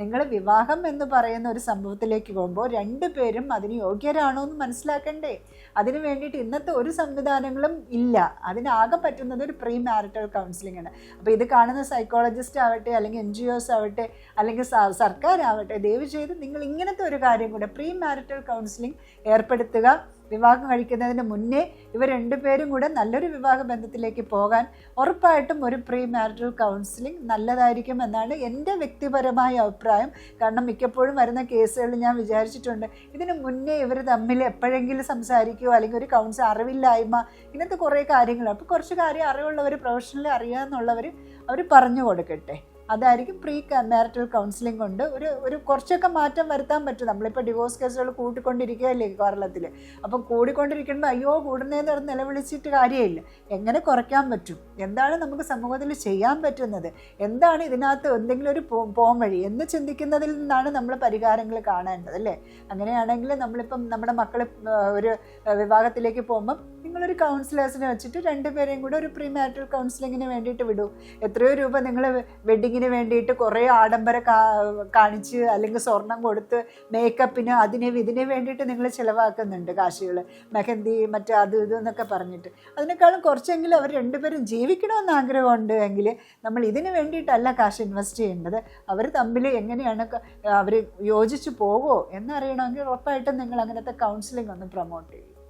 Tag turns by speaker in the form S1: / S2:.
S1: നിങ്ങൾ വിവാഹം എന്ന് പറയുന്ന ഒരു സംഭവത്തിലേക്ക് പോകുമ്പോൾ രണ്ടുപേരും അതിന് യോഗ്യരാണോ എന്ന് മനസ്സിലാക്കണ്ടേ? അതിന് വേണ്ടിയിട്ട് ഇന്നത്തെ ഒരു സംവിധാനങ്ങളും ഇല്ല. അതിനാകെ പറ്റുന്നത് ഒരു പ്രീ മാരിറ്റൽ കൗൺസിലിംഗ് ആണ്. അപ്പോൾ ഇത് കാണുന്ന സൈക്കോളജിസ്റ്റ് ആവട്ടെ അല്ലെങ്കിൽ എൻ ജി ഒസ് ആവട്ടെ അല്ലെങ്കിൽ സർക്കാരാവട്ടെ ദയവ് ചെയ്ത് നിങ്ങൾ ഇങ്ങനത്തെ ഒരു കാര്യം കൂടെ പ്രീ മാരിറ്റൽ കൗൺസിലിംഗ് ഏർപ്പെടുത്തുക. വിവാഹം കഴിക്കുന്നതിന് മുന്നേ ഇവർ രണ്ടുപേരും കൂടെ നല്ലൊരു വിവാഹ ബന്ധത്തിലേക്ക് പോകാൻ ഉറപ്പായിട്ടും ഒരു പ്രീ മാരിറ്റൽ കൗൺസിലിംഗ് നല്ലതായിരിക്കും എന്നാണ് എന്റെ വ്യക്തിപരമായ അഭിപ്രായം. കാരണം മിക്കപ്പോഴും വരുന്ന കേസുകളിൽ ഞാൻ വിചാരിച്ചിട്ടുണ്ട് ഇതിന് മുന്നേ ഇവർ തമ്മിൽ എപ്പോഴെങ്കിലും സംസാരിക്കുകയോ അല്ലെങ്കിൽ ഒരു കൗൺസിൽ അറിവില്ലായ്മ ഇങ്ങനത്തെ കുറേ കാര്യങ്ങൾ. അപ്പോൾ കുറച്ച് കാര്യം അറിവുള്ളവർ പ്രൊഫഷണലി അറിയാമെന്നുള്ളവർ അവർ പറഞ്ഞു കൊടുക്കട്ടെ. അതായിരിക്കും പ്രീ മാരിറ്റൽ കൗൺസിലിംഗ് കൊണ്ട് ഒരു ഒരു കുറച്ചൊക്കെ മാറ്റം വരുത്താൻ പറ്റും. നമ്മളിപ്പോൾ ഡിവോഴ്സ് കേസുകൾ കൂട്ടിക്കൊണ്ടിരിക്കുകയല്ലേ കേരളത്തിൽ അപ്പം കൂടിക്കൊണ്ടിരിക്കുമ്പോൾ അയ്യോ കൂടുന്നതെന്ന് പറഞ്ഞ് നിലവിളിച്ചിട്ട് കാര്യമില്ല. എങ്ങനെ കുറയ്ക്കാൻ പറ്റും? എന്താണ് നമുക്ക് സമൂഹത്തിൽ ചെയ്യാൻ പറ്റുന്നത്? എന്താണ് ഇതിനകത്ത് എന്തെങ്കിലും ഒരു പോംവഴി എന്ന് ചിന്തിക്കുന്നതിൽ നിന്നാണ് നമ്മൾ പരിഹാരങ്ങൾ കാണേണ്ടത് അല്ലേ? അങ്ങനെയാണെങ്കിൽ നമ്മളിപ്പം നമ്മുടെ മക്കൾ ഒരു വിവാഹത്തിലേക്ക് പോകുമ്പം നിങ്ങളൊരു കൗൺസിലേഴ്സിനെ വെച്ചിട്ട് രണ്ടുപേരെയും കൂടെ ഒരു പ്രീ മാരിറ്റൽ കൗൺസിലിങ്ങിന് വേണ്ടിയിട്ട് വിടൂ. എത്രയോ രൂപ നിങ്ങൾ വെഡിങ്ങിന് വേണ്ടിയിട്ട് കുറേ ആഡംബര കാണിച്ച് അല്ലെങ്കിൽ സ്വർണം കൊടുത്ത് മേക്കപ്പിന് അതിന് ഇതിന് വേണ്ടിയിട്ട് നിങ്ങൾ ചിലവാക്കുന്നുണ്ട് കാശുകൾ മെഹന്തി മറ്റേ അത് ഇത് എന്നൊക്കെ പറഞ്ഞിട്ട്. അതിനേക്കാളും കുറച്ചെങ്കിലും അവർ രണ്ടുപേരും ജീവിക്കണമെന്ന് ആഗ്രഹമുണ്ട് എങ്കിൽ നമ്മൾ ഇതിന് വേണ്ടിയിട്ടല്ല കാശ് ഇൻവെസ്റ്റ് ചെയ്യേണ്ടത്. അവർ തമ്മിൽ എങ്ങനെയാണ് അവർ യോജിച്ച് പോവോ എന്നറിയണമെങ്കിൽ ഉറപ്പായിട്ടും നിങ്ങൾ അങ്ങനത്തെ കൗൺസിലിംഗ് ഒന്ന് പ്രൊമോട്ട് ചെയ്യും.